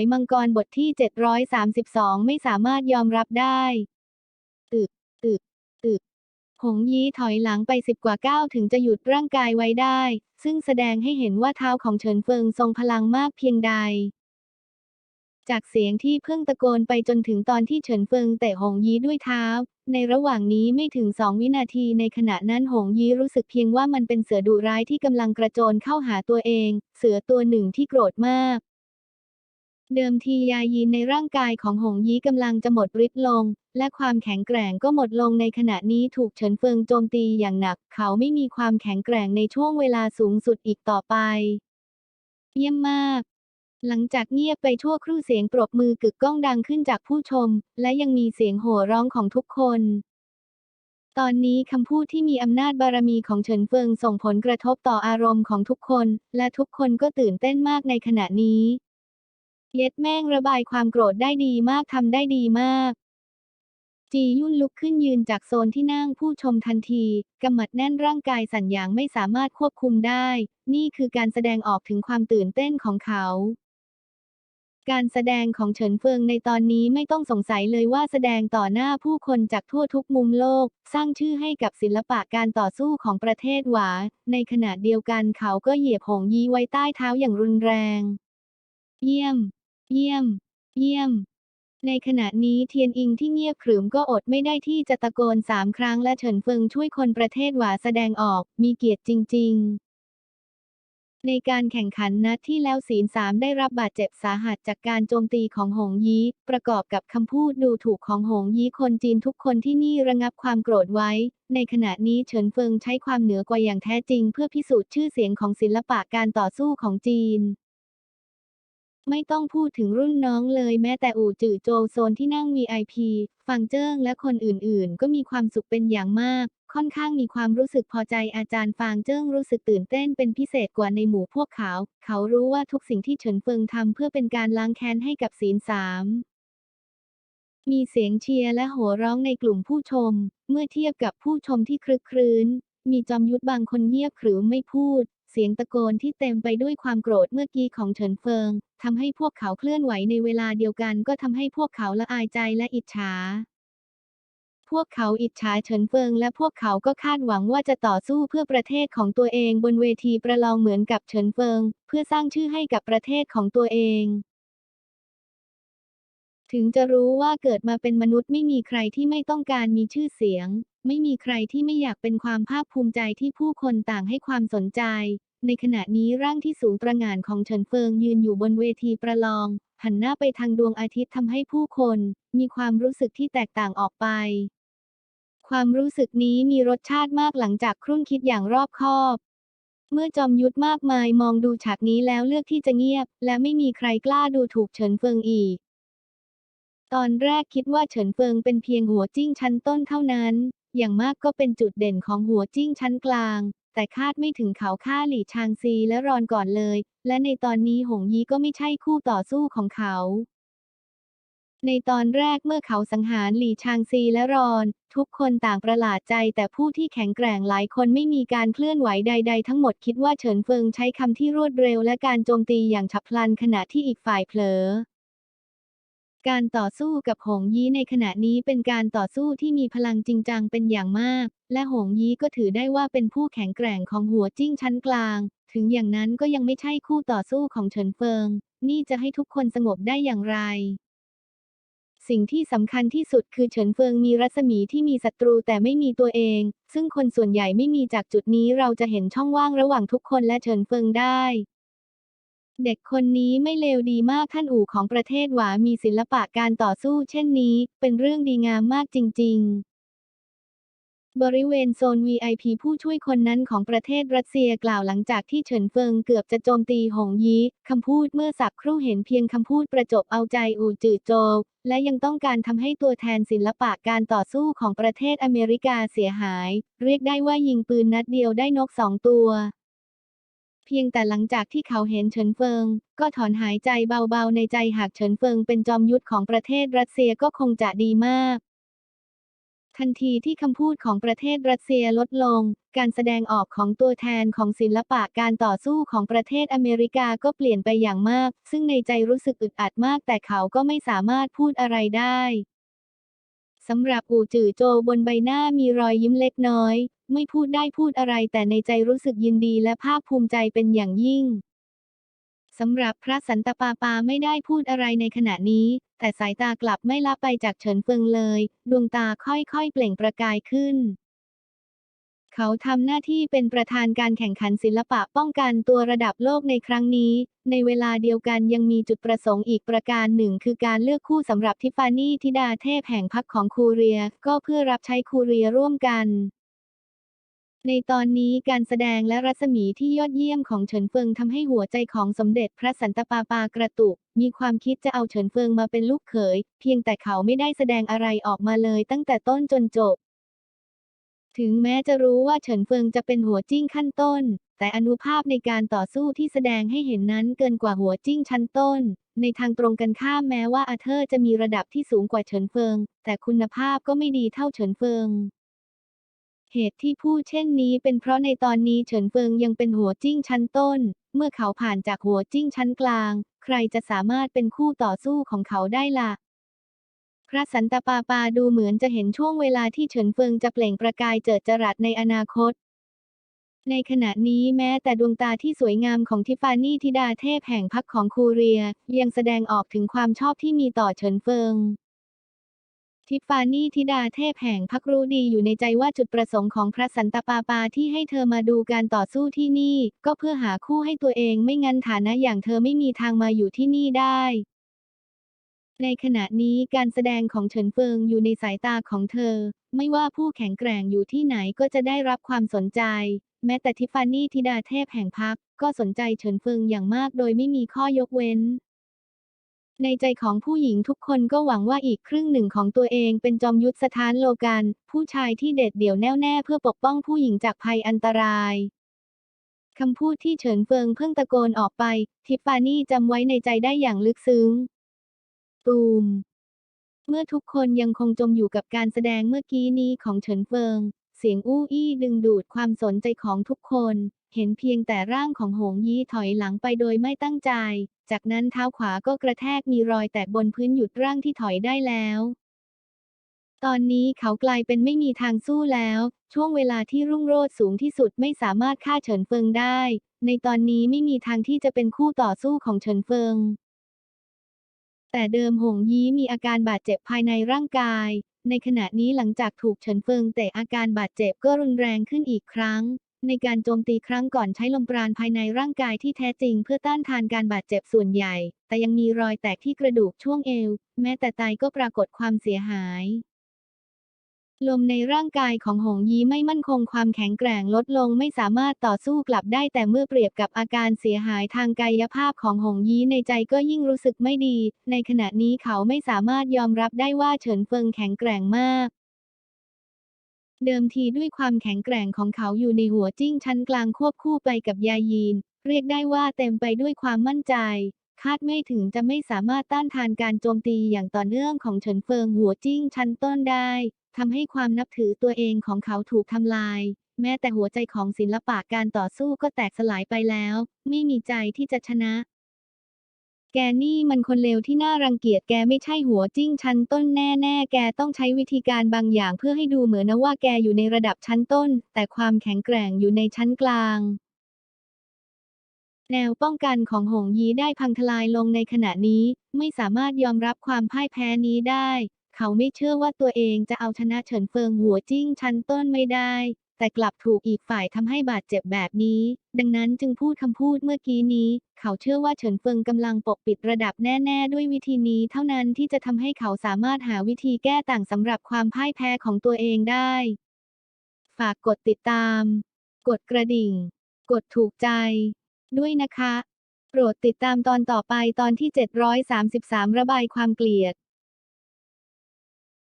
ยมังกรบทที่ 732 ไม่สามารถยอมรับได้ตึกตึกตึกหงยีถอยหลังไปสิบกว่าก้าวถึงจะหยุดร่างกายไว้ได้ ซึ่งแสดงให้เห็นว่าเท้าของเฉินเฟิงทรงพลังมากเพียงใด จากเสียงที่เพิ่งตะโกนไปจนถึงตอนที่เฉินเฟิงเตะหงยีด้วยเท้า ในระหว่างนี้ไม่ถึงสองวินาทีในขณะนั้นหงยีรู้สึกเพียงว่ามันเป็นเสือดุร้ายที่กำลังกระโจนเข้าหาตัวเอง เสือตัวหนึ่งที่โกรธมาก เดิมทียายีนในร่างกายของหงยี้กำลังจะหมดฤทธิ์ลง และความแข็งแกร่งก็หมดลงในขณะนี้ถูกเฉินเฟิงโจมตีอย่างหนัก เขาไม่มีความแข็งแกร่งในช่วงเวลาสูงสุดอีกต่อไป เยี่ยมมาก หลังจากเงียบไปชั่วครู่เสียงปรบมือกึกก้องดังขึ้นจากผู้ชม และยังมีเสียงโห่ร้องของทุกคน ตอนนี้คำพูดที่มีอำนาจบารมีของเฉินเฟิงส่งผลกระทบต่ออารมณ์ของทุกคน และทุกคนก็ตื่นเต้นมากในขณะนี้ เย็ดแม่งระบายความโกรธได้ดีมากทำได้ดีมาก จียุ่นลุกขึ้นยืนจากโซนที่นั่งผู้ชมทันทีกำมัดแน่นร่างกายสั่นอย่างไม่สามารถควบคุมได้ นี่คือการแสดงออกถึงความตื่นเต้นของเขา การแสดงของเฉินเฟิงในตอนนี้ไม่ต้องสงสัยเลยว่าแสดงต่อหน้าผู้คนจากทั่วทุกมุมโลก สร้างชื่อให้กับศิลปะการต่อสู้ของประเทศหวา ในขณะเดียวกันเขาก็เหยียบหงยีไว้ใต้เท้าอย่างรุนแรง เยี่ยม เยี่ยม เยี่ยม ในขณะนี้เทียนอิงที่เงียบขรึมก็อดไม่ได้ที่จะตะโกนสามครั้งและเฉินเฟิงช่วยคนประเทศหวาแสดงออก มีเกียรติจริง ๆในการแข่งขันนัดที่แล้วศีลสามได้รับบาดเจ็บสาหัสจากการโจมตีของหงยี ประกอบกับคำพูดดูถูกของหงยีคนจีนทุกคนที่นี่ระงับความโกรธไว้ ในขณะนี้เฉินเฟิงใช้ความเหนือกว่าอย่างแท้จริง เพื่อพิสูจน์ชื่อเสียงของศิลปะการต่อสู้ของจีน ไม่ต้องพูดถึงรุ่นน้องเลยแม้แต่อู่จื่อโจวโซนที่นั่ง VIP ฟังเจิ้งและคนอื่นๆ ก็มีความสุขเป็นอย่างมาก ค่อนข้างมีความรู้สึกพอใจอาจารย์ฟางเจิ้งรู้สึกตื่นเต้นเป็นพิเศษกว่าในหมู่พวกเขา เขารู้ว่าทุกสิ่งที่เฉินเฟิงทำเพื่อเป็นการล้างแค้นให้กับศีลสามมีเสียงเชียร์และโห่ร้องในกลุ่มผู้ชม เมื่อเทียบกับผู้ชมที่ครึกครื้น มีจอมยุทธบางคนเงียบขรึมไม่พูด เสียงตะโกนที่เต็มไปด้วยความโกรธเมื่อกี้ของเฉินเฟิงทำให้พวกเขาเคลื่อนไหวในเวลาเดียวกันก็ทำให้พวกเขาละอายใจและอิจฉา พวกเขาอิจฉาเฉินเฟิงและพวกเขาก็คาดหวังว่าจะต่อสู้เพื่อประเทศของตัวเองบนเวทีประลองเหมือนกับเฉินเฟิง เพื่อสร้างชื่อให้กับประเทศของตัวเองถึงจะรู้ว่าเกิดมาเป็นมนุษย์ไม่มีใครที่ไม่ต้องการมีชื่อเสียง ไม่มีใครที่ไม่อยากเป็นความภาคภูมิใจที่ผู้คนต่างให้ความสนใจ ในขณะนี้ร่างที่สูงตระหง่านของเฉินเฟิงยืนอยู่บนเวทีประลอง หันหน้าไปทางดวงอาทิตย์ทำให้ผู้คน มีความรู้สึกที่แตกต่างออกไป ความรู้สึกนี้มีรสชาติมากหลังจากครุ่นคิดอย่างรอบคอบ เมื่อจอมยุทธมากมายมองดูฉากนี้แล้วเลือกที่จะเงียบ และไม่มีใครกล้าดูถูกเฉินเฟิงอีกตอนแรกคิดว่าเฉินเฟิงเป็นเพียงหัวจิ้งชั้นต้นเท่านั้น อย่างมากก็เป็นจุดเด่นของหัวจิ้งชั้นกลาง แต่คาดไม่ถึงเขาฆ่าหลี่ชางซีและรอนก่อนเลย และในตอนนี้หงยีก็ไม่ใช่คู่ต่อสู้ของเขา ในตอนแรกเมื่อเขาสังหารหลี่ชางซีและรอน ทุกคนต่างประหลาดใจแต่ผู้ที่แข็งแกร่งหลายคนไม่มีการเคลื่อนไหวใด ๆ ทั้งหมดคิดว่าเฉินเฟิงใช้คำที่รวดเร็วและการโจมตีอย่างฉับพลันขณะที่อีกฝ่ายเผลอ การต่อสู้กับหงยี้ในขณะนี้เป็นการต่อสู้ที่มีพลังจริงจังเป็นอย่างมาก และหงยี้ก็ถือได้ว่าเป็นผู้แข็งแกร่งของหัวจิ้งชั้นกลาง ถึงอย่างนั้นก็ยังไม่ใช่คู่ต่อสู้ของเฉินเฟิง นี่จะให้ทุกคนสงบได้อย่างไร สิ่งที่สำคัญที่สุดคือเฉินเฟิงมีรัศมีที่มีศัตรูแต่ไม่มีตัวเอง ซึ่งคนส่วนใหญ่ไม่มีจากจุดนี้เราจะเห็นช่องว่างระหว่างทุกคนและเฉินเฟิงได้ เด็กคนนี้ไม่เลวดีมากท่านอู่ของประเทศหวามีศิลปะการต่อสู้เช่นนี้ เป็นเรื่องดีงามมากจริง ๆ บริเวณโซน VIP ผู้ช่วยคนนั้นของประเทศรัสเซียกล่าวหลังจากที่เฉินเฟิงเกือบจะโจมตีหงยี้คำพูดเมื่อสักครู่เห็นเพียงคำพูดประจบเอาใจอู่จือโจวและยังต้องการทำให้ตัวแทนศิลปะการต่อสู้ของประเทศอเมริกาเสียหาย เรียกได้ว่ายิงปืนนัดเดียวได้นกสองตัว พียงแต่หลังจากที่เขาเห็นเฉินเฟิง ก็ถอนหายใจเบาๆในใจหากเฉินเฟิงเป็นจอมยุทธของประเทศรัสเซียก็คงจะดีมาก ทันทีที่คำพูดของประเทศรัสเซียลดลง การแสดงออกของตัวแทนของศิลปะการต่อสู้ของประเทศอเมริกาก็เปลี่ยนไปอย่างมาก ซึ่งในใจรู้สึกอึดอัดมากแต่เขาก็ไม่สามารถพูดอะไรได้ สำหรับอู่จือโจบนใบหน้ามีรอยยิ้มเล็กน้อย ไม่พูดได้พูดอะไรแต่ในใจรู้สึกยินดีและภาคภูมิใจเป็นอย่างยิ่งสำหรับพระสันตปาปาไม่ได้พูดอะไรในขณะนี้ แต่สายตากลับไม่ละไปจากเฉินเฟิงเลย ดวงตาค่อยๆเปล่งประกายขึ้น เขาทำหน้าที่เป็นประธานการแข่งขันศิลปะป้องกันตัวระดับโลกในครั้งนี้ ในเวลาเดียวกันยังมีจุดประสงค์อีกประการหนึ่ง คือการเลือกคู่สำหรับทิฟฟานี่ธิดาเทพแห่งพรรคของคูเรีย ก็เพื่อรับใช้คูเรียร่วมกันในตอนนี้การแสดงและรัศมีที่ยอดเยี่ยมของเฉินเฟิงทำให้หัวใจของสมเด็จพระสันตะปาปากระตุก มีความคิดจะเอาเฉินเฟิงมาเป็นลูกเขย เพียงแต่เขาไม่ได้แสดงอะไรออกมาเลยตั้งแต่ต้นจนจบ ถึงแม้จะรู้ว่าเฉินเฟิงจะเป็นหัวจิ้งขั้นต้น แต่อนุภาพในการต่อสู้ที่แสดงให้เห็นนั้นเกินกว่าหัวจิ้งชั้นต้น ในทางตรงกันข้ามแม้ว่าอาเธอร์จะมีระดับที่สูงกว่าเฉินเฟิง แต่คุณภาพก็ไม่ดีเท่าเฉินเฟิง เหตุที่พูดเช่นนี้เป็นเพราะในตอนนี้เฉินเฟิงยังเป็นหัวจิ้งชั้นต้น เมื่อเขาผ่านจากหัวจิ้งชั้นกลาง ใครจะสามารถเป็นคู่ต่อสู้ของเขาได้ล่ะ พระสันตะปาปาดูเหมือนจะเห็นช่วงเวลาที่เฉินเฟิงจะเปล่งประกายเจิดจรัสในอนาคต ในขณะนี้แม้แต่ดวงตาที่สวยงามของทิฟฟานี่ธิดาเทพแห่งพรรคของคูเรีย ยังแสดงออกถึงความชอบที่มีต่อเฉินเฟิงทิฟฟานี่ธิดาเทพแห่งพรรครู้ดีอยู่ในใจว่าจุดประสงค์ของพระสันตปาปาที่ให้เธอมาดูการต่อสู้ที่นี่ ก็เพื่อหาคู่ให้ตัวเองไม่งั้นฐานะอย่างเธอไม่มีทางมาอยู่ที่นี่ได้ ในขณะนี้การแสดงของเฉินเฟิงอยู่ในสายตาของเธอ ไม่ว่าผู้แข็งแกร่งอยู่ที่ไหนก็จะได้รับความสนใจ แม้แต่ทิฟฟานี่ธิดาเทพแห่งพักก็สนใจเฉินเฟิงอย่างมากโดยไม่มีข้อยกเว้น ในใจของผู้หญิงทุกคนก็หวังว่าอีกครึ่งหนึ่งของตัวเองเป็นจอมยุทธสถานโลกัน ผู้ชายที่เด็ดเดี่ยวแน่วแน่เพื่อปกป้องผู้หญิงจากภัยอันตรายคำพูดที่เฉินเฟิงเพิ่งตะโกนออกไป ทิฟฟานี่จำไว้ในใจได้อย่างลึกซึ้ง ตูม เมื่อทุกคนยังคงจมอยู่กับการแสดงเมื่อกี้นี้ของเฉินเฟิง เสียงอู้อี้ดึงดูดความสนใจของทุกคน เห็นเพียงแต่ร่างของหงยี่ถอยหลังไปโดยไม่ตั้งใจ จากนั้นเท้าขวาก็กระแทกมีรอยแตกบนพื้นหยุดร่างที่ถอยได้แล้วตอนนี้เขากลายเป็นไม่มีทางสู้แล้ว ช่วงเวลาที่รุ่งโรจน์สูงที่สุดไม่สามารถฆ่าเฉินเฟิงได้ ในตอนนี้ไม่มีทางที่จะเป็นคู่ต่อสู้ของเฉินเฟิง แต่เดิมหงยี้มีอาการบาดเจ็บภายในร่างกาย ในขณะนี้หลังจากถูกเฉินเฟิงแต่อาการบาดเจ็บก็รุนแรงขึ้นอีกครั้ง ในการโจมตีครั้งก่อนใช้ลมปราณภายในร่างกายที่แท้จริงเพื่อต้านทานการบาดเจ็บส่วนใหญ่ แต่ยังมีรอยแตกที่กระดูกช่วงเอว แม้แต่ไตก็ปรากฏความเสียหาย ลมในร่างกายของหงยีไม่มั่นคงความแข็งแกร่งลดลงไม่สามารถต่อสู้กลับได้แต่เมื่อเปรียบกับอาการเสียหายทางกายภาพของหงยีในใจก็ยิ่งรู้สึกไม่ดี ในขณะนี้เขาไม่สามารถยอมรับได้ว่าเฉินเฟิงแข็งแกร่งมากเดิมทีด้วยความแข็งแกร่งของเขาอยู่ในหัวจิ้งชั้นกลางควบคู่ไปกับยายีน เรียกได้ว่าเต็มไปด้วยความมั่นใจ คาดไม่ถึงจะไม่สามารถต้านทานการโจมตีอย่างต่อเนื่องของเฉินเฟิงหัวจิ้งชั้นต้นได้ ทำให้ความนับถือตัวเองของเขาถูกทำลาย แม้แต่หัวใจของศิลปะการต่อสู้ก็แตกสลายไปแล้ว ไม่มีใจที่จะชนะ แกนี่มันคนเลวที่น่ารังเกียจแกไม่ใช่หัวจิ้งชั้นต้นแน่ๆ แกต้องใช้วิธีการบางอย่างเพื่อให้ดูเหมือนนะว่าแกอยู่ในระดับชั้นต้น แต่ความแข็งแกร่งอยู่ในชั้นกลางแนวป้องกันของหงยีได้พังทลายลงในขณะนี้ ไม่สามารถยอมรับความพ่ายแพ้นี้ได้ เขาไม่เชื่อว่าตัวเองจะเอาชนะเฉินเฟิงหัวจิ้งชั้นต้นไม่ได้ แต่กลับถูกอีกฝ่ายทำให้บาดเจ็บแบบนี้ ดังนั้นจึงพูดคำพูดเมื่อกี้นี้ เขาเชื่อว่าเฉินเฟิงกำลังปกปิดระดับแน่ ๆ ด้วยวิธีนี้เท่านั้นที่จะทำให้เขาสามารถหาวิธีแก้ต่างสำหรับความพ่ายแพ้ของตัวเองได้ ฝากกดติดตาม กดกระดิ่ง กดถูกใจ ด้วยนะคะ โปรดติดตามตอนต่อไปตอนที่ 733 ระบายความเกลียด